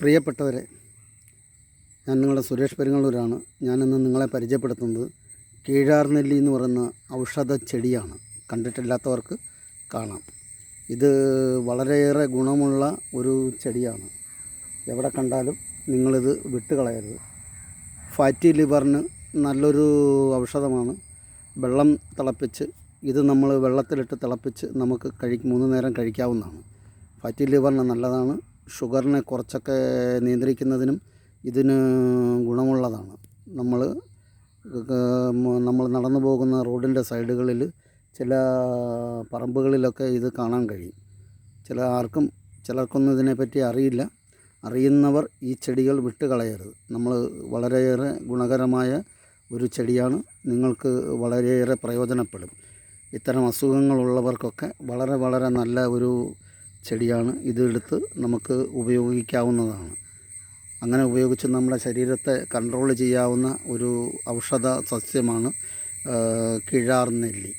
പ്രിയപ്പെട്ടവരെ ഞാൻ നിങ്ങളുടെ സുരേഷ് പെരുങ്ങള്ളൂരാണ്. ഞാനിന്ന് നിങ്ങളെ പരിചയപ്പെടുത്തുന്നത് കീഴാർ നെല്ലി എന്ന് പറയുന്ന ഔഷധ ചെടിയാണ്. കണ്ടിട്ടില്ലാത്തവർക്ക് കാണാം. ഇത് വളരെയേറെ ഗുണമുള്ള ഒരു ചെടിയാണ്. എവിടെ കണ്ടാലും നിങ്ങളിത് വിട്ടുകളയരുത്. ഫാറ്റി ലിവറിന് നല്ലൊരു ഔഷധമാണ്. വെള്ളം തിളപ്പിച്ച് ഇത് നമ്മൾ വെള്ളത്തിലിട്ട് തിളപ്പിച്ച് നമുക്ക് കഴി മൂന്ന് നേരം കഴിക്കാവുന്നതാണ്. ഫാറ്റി ലിവറിന് നല്ലതാണ്. ഷുഗറിനെ കുറച്ചൊക്കെ നിയന്ത്രിക്കുന്നതിനും ഇതിന് ഗുണമുള്ളതാണ്. നമ്മൾ നമ്മൾ നടന്നു പോകുന്ന റോഡിന്റെ സൈഡുകളിൽ ചില പറമ്പുകളിലൊക്കെ ഇത് കാണാൻ കഴിയും. ചില ആർക്കും ചിലർക്കൊന്നും ഇതിനെപ്പറ്റി അറിയില്ല. അറിയുന്നവർ ഈ ചെടികൾ വിട്ടുകളയരുത്. നമ്മൾ വളരെയേറെ ഗുണകരമായ ഒരു ചെടിയാണ്. നിങ്ങൾക്ക് വളരെയേറെ പ്രയോജനപ്പെടും. ഇത്തരം അസുഖങ്ങളുള്ളവർക്കൊക്കെ വളരെ വളരെ നല്ല ഒരു ചെടിയാണ് ഇതെടുത്ത് നമുക്ക് ഉപയോഗിക്കാവുന്നതാണ്. അങ്ങനെ ഉപയോഗിച്ച് നമ്മുടെ ശരീരത്തെ കൺട്രോൾ ചെയ്യാവുന്ന ഒരു ഔഷധ സസ്യമാണ് കിഴാർ നെല്ലി